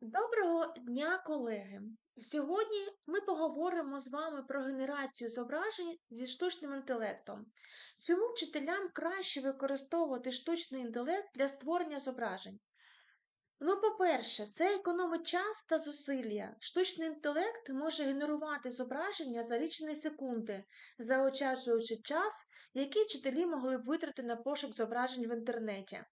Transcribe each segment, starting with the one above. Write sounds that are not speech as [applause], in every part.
Доброго дня, колеги! Сьогодні ми поговоримо з вами про генерацію зображень зі штучним інтелектом. Чому вчителям краще використовувати штучний інтелект для створення зображень? Ну, по-перше, це економить час та зусилля. Штучний інтелект може генерувати зображення за лічені секунди, заощаджуючи час, який вчителі могли б витратити на пошук зображень в інтернеті.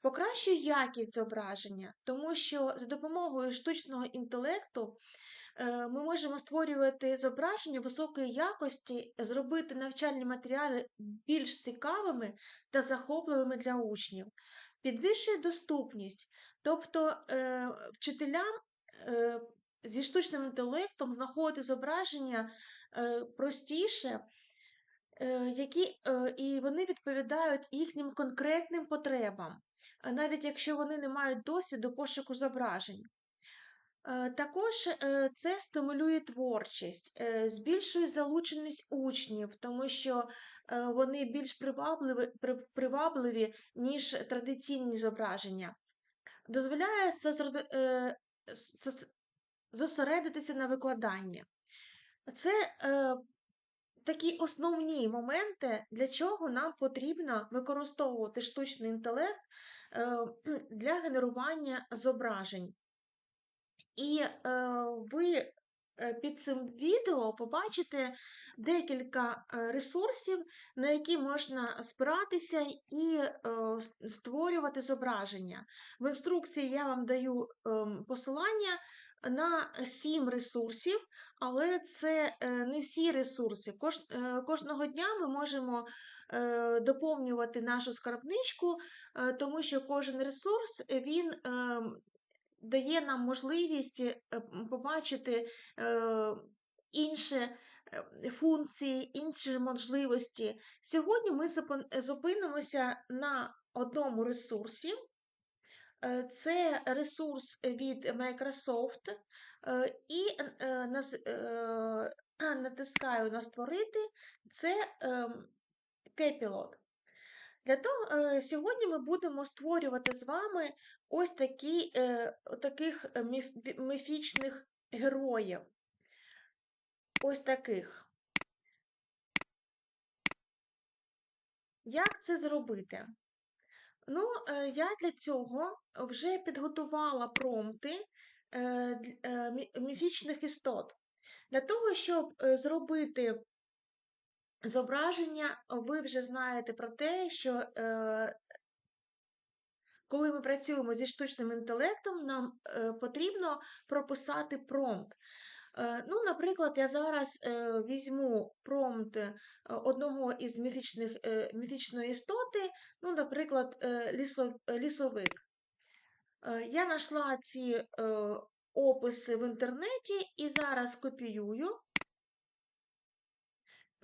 Покращує якість зображення, тому що за допомогою штучного інтелекту е, ми можемо створювати зображення високої якості, зробити навчальні матеріали більш цікавими та захопливими для учнів, підвищує доступність, тобто е, вчителям е, зі штучним інтелектом знаходити зображення простіше. Які, і вони відповідають їхнім конкретним потребам навіть якщо вони не мають досвіду пошуку зображень. Е, також е, це стимулює творчість, е, збільшує залученість учнів, тому що вони більш привабливі, привабливі ніж традиційні зображення, дозволяє зосередитися на викладанні. Це такі основні моменти, для чого нам потрібно використовувати штучний інтелект [clears throat] для генерування зображень. І е, ви е, під цим відео побачите декілька ресурсів, на які можна спиратися і створювати зображення. В інструкції я вам даю ем, посилання на сім ресурсів, але це е, не всі ресурси. Е, кожного дня ми можемо е, доповнювати нашу скарбничку, тому що кожен ресурс він дає нам можливість побачити інші функції, інші можливості. Сьогодні ми зупинимося на одному ресурсі. Це ресурс від Microsoft, і [clears throat] натискаю на створити це Кепілот. Для того, Сьогодні ми будемо створювати з вами ось такі, таких міфічних героїв. Ось таких. Як це зробити? Ну, е, я для цього вже підготувала промпти е, е, міфічних істот. Для того, щоб зробити зображення, ви вже знаєте про те, що коли ми працюємо зі штучним інтелектом, нам потрібно прописати промпт. Е, ну, Наприклад, я зараз е, візьму промпт е, одного із міфічних, міфічної істоти, ну, наприклад, лісовик. Я знайшла ці описи в інтернеті і зараз копіюю,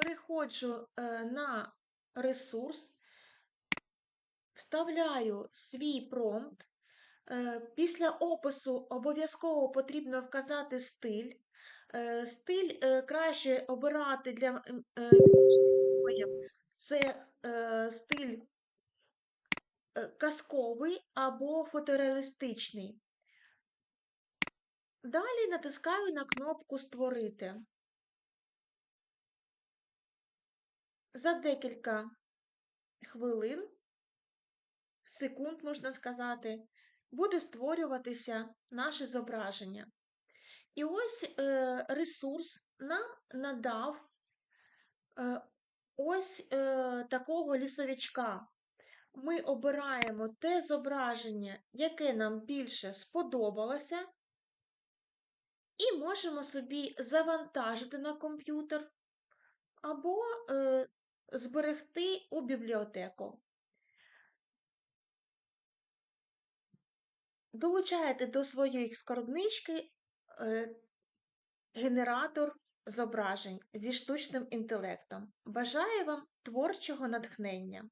переходжу на ресурс, вставляю свій промпт. Після опису обов'язково потрібно вказати стиль. Е, стиль е, краще обирати для е, це стиль казковий або фотореалістичний. Далі натискаю на кнопку Створити. За декілька хвилин, секунд, можна сказати, буде створюватися наше зображення. І ось е, ресурс нам надав е, ось е, такого лісовичка. Ми обираємо те зображення, яке нам більше сподобалося, і можемо собі завантажити на комп'ютер або зберегти у бібліотеку. Долучаєте до своєї скарбнички Е, генератор зображень зі штучним інтелектом. Бажаю вам творчого натхнення!